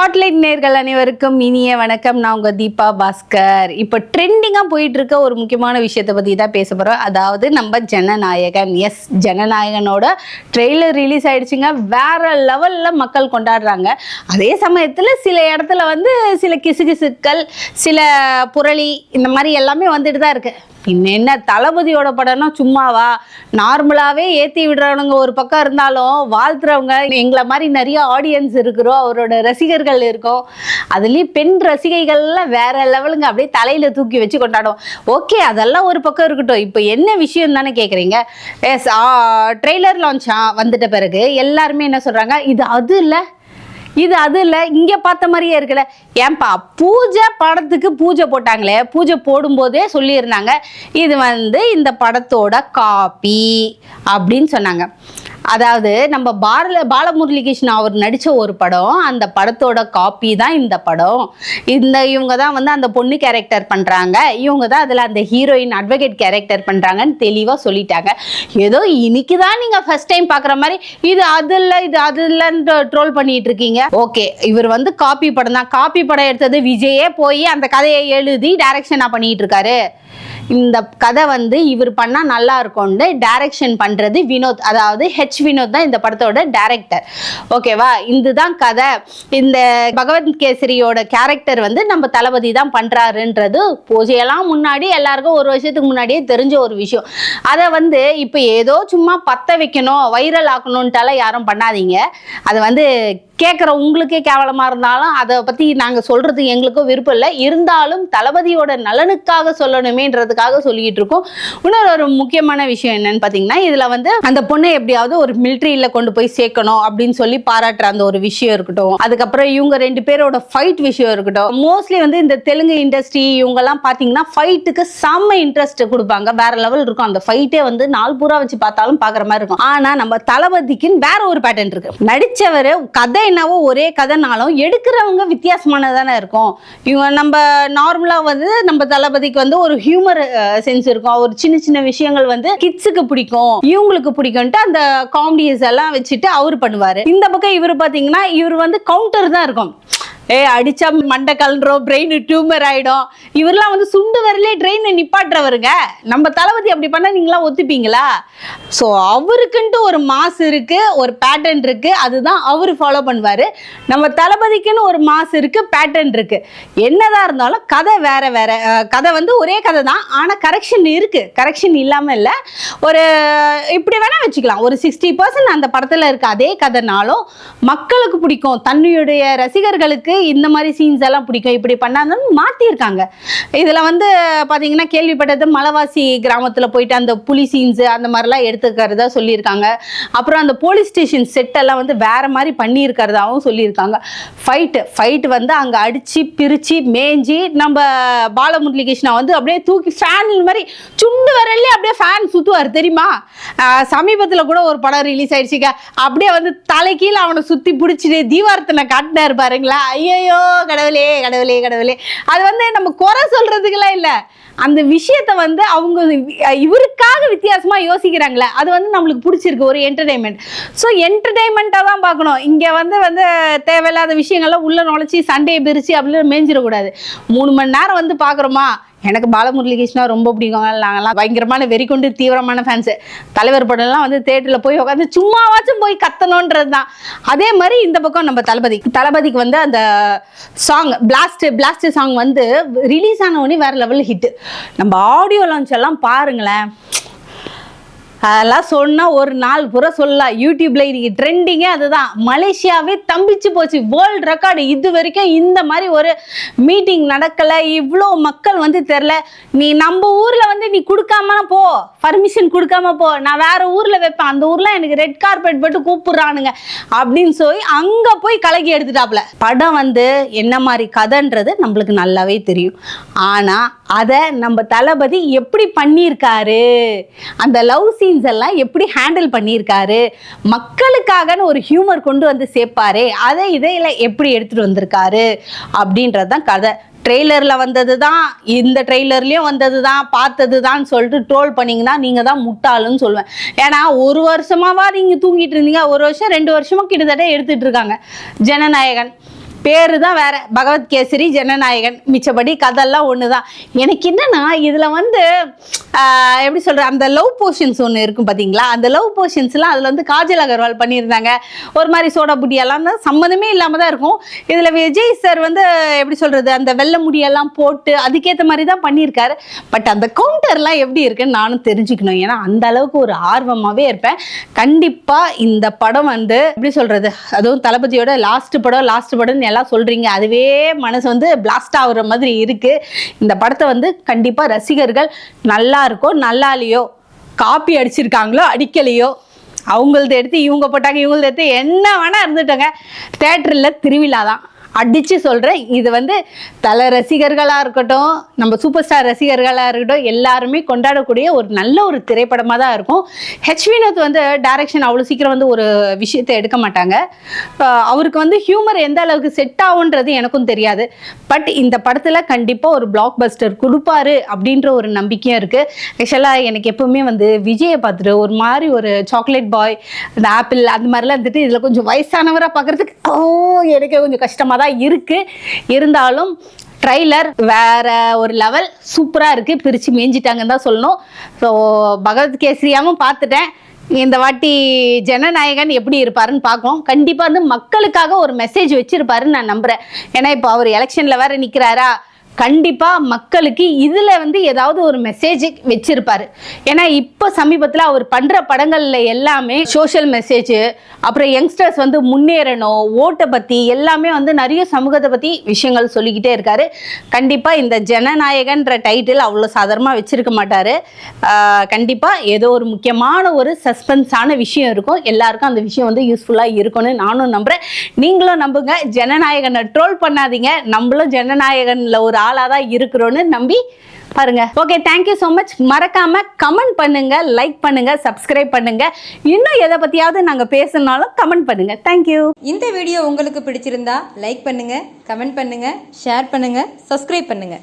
Spotlight நேர்கள் அனைவருக்கும் இனிய வணக்கம். நான் உங்கள் தீபா பாஸ்கர். இப்போ ட்ரெண்டிங்காக போயிட்டு இருக்க ஒரு முக்கியமான விஷயத்தை பற்றி தான் பேச போகிறோம் அதாவது நம்ம ஜனநாயகன். எஸ் ஜனநாயகனோட ட்ரெய்லர் ரிலீஸ் ஆயிடுச்சுங்க. வேற லெவலில் மக்கள் கொண்டாடுறாங்க. அதே சமயத்தில் சில இடத்துல வந்து சில கிசுகிசுக்கள் சில புரளி இந்த மாதிரி எல்லாமே வந்துட்டு தான் இருக்குது என்ன தளபதியோட படம்னா சும்மாவா? நார்மலாகவே ஏற்றி விடுறவனுங்க ஒரு பக்கம் இருந்தாலும் வாழ்த்துறவங்க. எங்களை மாதிரி நிறைய ஆடியன்ஸ் இருக்கிறோம். அவரோட ரசிகர்கள் இருக்கோம். அதுலேயும் பெண் ரசிகைகள்லாம் வேற லெவலுங்க அப்படியே தலையில் தூக்கி வச்சு கொண்டாடும் ஓகே அதெல்லாம் ஒரு பக்கம் இருக்கட்டும். இப்போ என்ன விஷயம் தானே கேட்குறீங்க எஸ் ட்ரெய்லர் லான்ச் வந்துட்ட பிறகு எல்லாருமே என்ன சொல்கிறாங்க இது அது இல்லை. இது அது இல்லை இங்கே பார்த்த மாதிரியே இருக்குல்ல ஏன்பா பூஜை படத்துக்கு பூஜை போட்டாங்களே பூஜை போடும்போதே சொல்லியிருந்தாங்க இது வந்து இந்த படத்தோட காப்பி அப்படின்னு சொன்னாங்க. அதாவது நம்ம பாரல பாலமுரளிகிருஷ்ணன் அவர் நடித்த ஒரு படம் அந்த படத்தோட காப்பி தான் இந்த படம். இந்த இவங்க தான் வந்து அந்த பொண்ணு கேரக்டர் பண்ணுறாங்க இவங்க தான் அதில் அந்த ஹீரோயின் அட்வொகேட் கேரக்டர் பண்ணுறாங்கன்னு தெளிவாக சொல்லிட்டாங்க. ஏதோ இன்னைக்கு தான் நீங்கள் ஃபர்ஸ்ட் டைம் பார்க்குற மாதிரி இது அது இல்லை இது அது ட்ரோல் பண்ணிட்டு இருக்கீங்க ஓகே இவர் வந்து காப்பி படம் தான். காப்பி படம் எடுத்தது விஜயே போய் அந்த கதையை எழுதி டைரக்ஷனாக பண்ணிட்டு இருக்காரு இந்த கதை வந்து இவர் பண்ணா நல்லா இருக்கும்னு டைரக்ஷன் பண்றது வினோத் அதாவது ஹெச் வினோத் தான் இந்த படத்தோட டைரக்டர் ஓகேவா இதுதான் கதை. இந்த பகவத் கேசரியோட கேரக்டர் வந்து நம்ம தளபதி தான் பண்றாருன்றது பூஜையெல்லாம் முன்னாடி எல்லாருக்கும் ஒரு வருஷத்துக்கு முன்னாடியே தெரிஞ்ச ஒரு விஷயம். அதை வந்து இப்போ ஏதோ சும்மா பத்த வைக்கணும் வைரல் ஆக்கணுன்ட்டாலாம் யாரும் பண்ணாதீங்க. அதை வந்து கேட்குற உங்களுக்கே கேவலமாக இருந்தாலும் அதை பற்றி நாங்கள் சொல்கிறது எங்களுக்கும் விருப்பம் இல்லை. இருந்தாலும் தளபதியோட நலனுக்காக அதுக்காக சொல்லிக்கிட்டு இருக்கோம் இன்னொரு ஒரு முக்கியமான விஷயம் என்னன்னு பார்த்தீங்கன்னா இதில் வந்து அந்த பொண்ணை எப்படியாவது ஒரு மிலிட்ரியில் கொண்டு போய் சேர்க்கணும் அப்படின்னு சொல்லி பாராட்டுற அந்த ஒரு விஷயம் இருக்கட்டும். அதுக்கப்புறம் இவங்க ரெண்டு பேரோட ஃபைட் விஷயம் இருக்கட்டும். மோஸ்ட்லி வந்து இந்த தெலுங்கு இண்டஸ்ட்ரி இவங்கெல்லாம் பார்த்தீங்கன்னா ஃபைட்டுக்கு செம்ம இன்ட்ரெஸ்ட் கொடுப்பாங்க. வேற லெவல் இருக்கும். அந்த ஃபைட்டே வந்து நாள் பூரா வச்சு பார்த்தாலும் பார்க்குற மாதிரி இருக்கும். ஆனால் நம்ம தளபதிக்குன்னு வேற ஒரு பேட்டர்ன் இருக்கு. நடித்தவர் கதை என்னவோ ஒரே கதைனாலும் எடுக்கிறவங்க வித்தியாசமானதானே இருக்கும். இவங்க நம்ம நார்மலாக வந்து நம்ம தளபதிக்கு வந்து ஒரு ஹியூமர் சென்ஸ் இருக்கும். ஒரு சின்ன சின்ன விஷயங்கள் வந்து கிட்ஸுக்கு பிடிக்கும். இவங்களுக்கு பிடிக்கும்ட்டு அந்த காமெடிஸ் எல்லாம் வச்சுட்டு அவர் பண்ணுவார். இந்த பக்கம் இவர் பார்த்தீங்கன்னா இவர் வந்து கவுண்டர் தான் இருக்கும். ஏ அடிச்சா மண்டை கலண்டுறோம் பிரெயின் டியூமர் ஆயிடும். இவரெல்லாம் வந்து சுண்டு வரலே ட்ரெயினை நிப்பாட்டுறவருங்க. நம்ம தளபதி அப்படி பண்ணா நீங்களாம் ஒத்துப்பீங்களா? ஸோ அவருக்குன்ட்டு ஒரு மாஸ் இருக்கு ஒரு பேட்டர்ன் இருக்கு. அதுதான் அவர் ஃபாலோ பண்ணுவாரு. நம்ம தளபதிக்குன்னு ஒரு மாஸ் இருக்கு பேட்டர்ன் இருக்கு. என்னதான் இருந்தாலும் கதை வேற வேற. கதை வந்து ஒரே கதை தான். ஆனால் கரெக்ஷன் இருக்கு. கரெக்ஷன் இல்லாமல் இல்லை. ஒரு இப்படி வேணா வச்சுக்கலாம். ஒரு சிக்ஸ்டி பர்சன்ட் அந்த படத்தில் இருக்க அதே கதைனாலும் மக்களுக்கு பிடிக்கும். தன்னுடைய ரசிகர்களுக்கு இந்த மாதிரி சீன்ஸ் எல்லாம் பிடிக்கும். இப்படி பண்ணாங்கன்னு மாற்றிருக்காங்க இதில் வந்து பார்த்தீங்கன்னா கேள்விப்பட்டது மலைவாசி கிராமத்தில் போயிட்டு அந்த புலி சீன்ஸு அந்த மாதிரிலாம் எடுத்துக்கிறதா சொல்லியிருக்காங்க. அப்புறம் அந்த போலீஸ் ஸ்டேஷன் செட்டெல்லாம் வந்து வேற மாதிரி பண்ணியிருக்கிறதாவும் சொல்லியிருக்காங்க. ஃபைட்டு ஃபைட் வந்து அங்கே அடித்து பிரித்து மேஞ்சி நம்ம பாலமுரளிகிருஷ்ணா வந்து அப்படியே தூக்கி ஃபேன் மாதிரி சுண்டு வரலே அப்படியே ஃபேன் சுற்றுவார் தெரியுமா? சமீபத்தில் கூட ஒரு படம் ரிலீஸ் ஆயிடுச்சுக்க அப்படியே வந்து தலைக்கீழ அவனை சுற்றி பிடிச்சிட்டு தீவார்த்தனை காட்டினார் பாருங்களா ஐயோ கடவுளே கடவுளே கடவுளே. அது வந்து நம்ம குறை சொல்றதுக்கெல்லாம் இல்லை. அந்த விஷயத்த வந்து அவங்க இவருக்காக வித்தியாசமாக யோசிக்கிறாங்களே அது வந்து நம்மளுக்கு பிடிச்சிருக்கு ஒரு என்டர்டைன்மெண்ட் ஸோ என்டர்டைன்மெண்ட்டாக தான் பார்க்கணும். இங்கே வந்து வந்து தேவையில்லாத விஷயங்கள்லாம் உள்ள நுழைச்சி சண்டையை பிரித்து அப்படின்னு மேய்ஞ்சிடக்கூடாது மூணு மணி நேரம் வந்து பார்க்குறோமா? எனக்கு பாலமுரளிகிருஷ்ணா ரொம்ப பிடிக்கும். நாங்கள்லாம் பயங்கரமான வெறி கொண்டு தீவிரமான ஃபேன்ஸு தலைவர் படம்லாம் வந்து தேட்டரில் போய் உட்காந்து சும்மாவாச்சும் போய் கத்தணுன்றது தான் அதே மாதிரி இந்த பக்கம் நம்ம தளபதி. தளபதிக்கு வந்து அந்த சாங் பிளாஸ்ட் பிளாஸ்ட் சாங் வந்து ரிலீஸ் ஆன உடனே வேற லெவலில் ஹிட்டு நம்ம ஆடியோ லான்ச் எல்லாம் பாருங்களேன். அதெல்லாம் சொன்னால் ஒரு நாள் பூரா சொல்லலாம். யூடியூப்ல இன்னைக்கு ட்ரெண்டிங்கே அதுதான். மலேசியாவே தம்பிச்சு போச்சு. வேர்ல்டு ரெக்கார்டு இது வரைக்கும் இந்த மாதிரி ஒரு மீட்டிங் நடக்கலை. இவ்வளோ மக்கள் வந்து தெரில நீ நம்ம ஊரில் வந்து நீ கொடுக்காம போ. பர்மிஷன் கொடுக்காம போ. நான் வேற ஊரில் வைப்பேன். அந்த ஊரில் எனக்கு ரெட் கார்பெட் போட்டு கூப்பிடுறானுங்க. அப்படின்னு சொல்லி அங்கே போய் கலகி எடுத்துட்டாப்புல. படம் வந்து என்ன மாதிரி கதைன்றது நம்மளுக்கு நல்லாவே தெரியும். ஆனால் அதை நம்ம தளபதி எப்படி பண்ணியிருக்காரு? அந்த லவ் சீன்ஸ் எல்லாம் எப்படி ஹேண்டில் பண்ணியிருக்காரு? மக்களுக்காகன்னு ஒரு ஹியூமர் கொண்டு வந்து சேர்ப்பாரே அதை இதையில் எப்படி எடுத்துட்டு வந்திருக்காரு அப்படின்றது தான் கதை. ட்ரெய்லரில் வந்தது தான் இந்த ட்ரெய்லர்லேயும் வந்தது தான் பார்த்தது தான் சொல்லிட்டு ட்ரோல் பண்ணிங்கன்னா நீங்கள் தான் முட்டாளுன்னு சொல்லுவேன். ஏன்னா ஒரு வருஷமாவா நீங்கள் தூங்கிட்டு இருந்தீங்க ஒரு வருஷம் ரெண்டு வருஷமாக கிட்டத்தட்ட எடுத்துகிட்டு இருக்காங்க. ஜனநாயகன். பேரு தான் வேற. பகவத் கேசரி ஜனநாயகன் மிச்சபடி கதெல்லாம் ஒன்று தான் எனக்கு என்னன்னா இதில் வந்து எப்படி சொல்ற அந்த லவ் போர்ஷன்ஸ் ஒன்று இருக்கும் பார்த்தீங்களா அந்த லவ் போர்ஷன்ஸ்லாம் அதில் வந்து காஜல் அகர்வால் பண்ணியிருந்தாங்க. ஒரு மாதிரி சோடா புட்டியெல்லாம் தான் சம்மந்தமே இல்லாமல் தான் இருக்கும். இதில் விஜய் சார் வந்து எப்படி சொல்றது அந்த வெள்ளை முடியெல்லாம் போட்டு அதுக்கேற்ற மாதிரி தான் பண்ணியிருக்காரு. பட் அந்த கவுண்டர்லாம் எப்படி இருக்குன்னு நானும் தெரிஞ்சுக்கணும். ஏன்னா அந்த அளவுக்கு ஒரு ஆர்வமாகவே இருப்பேன். கண்டிப்பாக இந்த படம் வந்து எப்படி சொல்றது அதுவும் தளபதியோட லாஸ்ட் படம் லாஸ்ட் படம்னு எல்லாம் சொல்றீங்க. அதுவே மனசு வந்து பிளாஸ்ட் ஆகுற மாதிரி இருக்கு. இந்த படத்தை வந்து கண்டிப்பா ரசிகர்கள் நல்லா இருக்கோ நல்லா இல்லையோ காப்பி அடிச்சிருக்காங்களோ அடிக்கலையோ அவங்களது எடுத்து இவங்க போட்டாங்க இவங்களது எடுத்து என்ன வேணா இருந்துட்டோங்க. தேட்டரில் திருவிழா தான் அடித்து சொல்கிறேன் இது வந்து தல ரசிகர்களாக இருக்கட்டும் நம்ம சூப்பர் ஸ்டார் ரசிகர்களாக இருக்கட்டும் எல்லாருமே கொண்டாடக்கூடிய ஒரு நல்ல ஒரு திரைப்படமாக தான் இருக்கும். ஹெச் வினோத் வந்து டைரக்ஷன் அவ்வளோ சீக்கிரம் வந்து ஒரு விஷயத்தை எடுக்க மாட்டாங்க. அவருக்கு வந்து ஹியூமர் எந்த அளவுக்கு செட் ஆகுன்றது எனக்கும் தெரியாது. பட் இந்த படத்தில் கண்டிப்பாக ஒரு பிளாக் பஸ்டர் கொடுப்பாரு அப்படின்ற ஒரு நம்பிக்கையும் இருக்குது ஆக்சுவலாக எனக்கு எப்பவுமே வந்து விஜயை பார்த்துட்டு ஒரு மாதிரி ஒரு சாக்லேட் பாய் அந்த ஆப்பிள் அந்த மாதிரிலாம் இருந்துட்டு இதில் கொஞ்சம் வயசானவராக பார்க்குறதுக்கு ஓ எனக்கு கொஞ்சம் கஷ்டமாக தான் இருக்குது இருந்தாலும் ட்ரைலர் வேற ஒரு லெவல் சூப்பராக இருக்குது பிரித்து மேய்ஞ்சிட்டாங்கன்னு தான் சொல்லணும். ஸோ பகவத் கேசரியாவும் பார்த்துட்டேன். இந்த வாட்டி ஜனநாயகன் எப்படி இருப்பாருன்னு பார்க்கணும். கண்டிப்பாக வந்து மக்களுக்காக ஒரு மெசேஜ் வச்சிருப்பாருன்னு நான் நம்புகிறேன் ஏன்னா இப்போ அவர் எலெக்ஷனில் வேற நிற்கிறாரா கண்டிப்பாக மக்களுக்கு இதில் வந்து ஏதாவது ஒரு மெசேஜ் வச்சுருப்பார். ஏன்னா இப்போ சமீபத்தில் அவர் பண்ணுற படங்களில் எல்லாமே சோஷியல் மெசேஜ் அப்புறம் யங்ஸ்டர்ஸ் வந்து முன்னேறணும் ஓட்டை பற்றி எல்லாமே வந்து நிறைய சமூகத்தை பற்றி விஷயங்கள் சொல்லிக்கிட்டே இருக்காரு. கண்டிப்பாக இந்த ஜனநாயகன்ற டைட்டில் அவ்வளோ சாதாரணமாக வச்சிருக்க மாட்டார். கண்டிப்பாக ஏதோ ஒரு முக்கியமான ஒரு சஸ்பென்ஸான விஷயம் இருக்கும். எல்லாருக்கும் அந்த விஷயம் வந்து யூஸ்ஃபுல்லாக இருக்கும்னு நானும் நம்புகிறேன் நீங்களும் நம்புங்க. ஜனநாயகனை ட்ரோல் பண்ணாதீங்க. நம்மளும் ஜனநாயகனில் ஒரு ஆளாக தான் இருக்கிறோன்னு நம்பி பாருங்க. Okay thank you so much மறக்காம கமெண்ட் பண்ணுங்க லைக் பண்ணுங்க சப்ஸ்கிரைப் பண்ணுங்க. இன்னும் எதை பத்தியாவது நாங்க பேசணும்னாலும் கமெண்ட் பண்ணுங்க. தேங்க்யூ இந்த வீடியோ உங்களுக்கு பிடிச்சிருந்தா லைக் பண்ணுங்க கமெண்ட் பண்ணுங்க ஷேர் பண்ணுங்க சப்ஸ்கிரைப் பண்ணுங்க.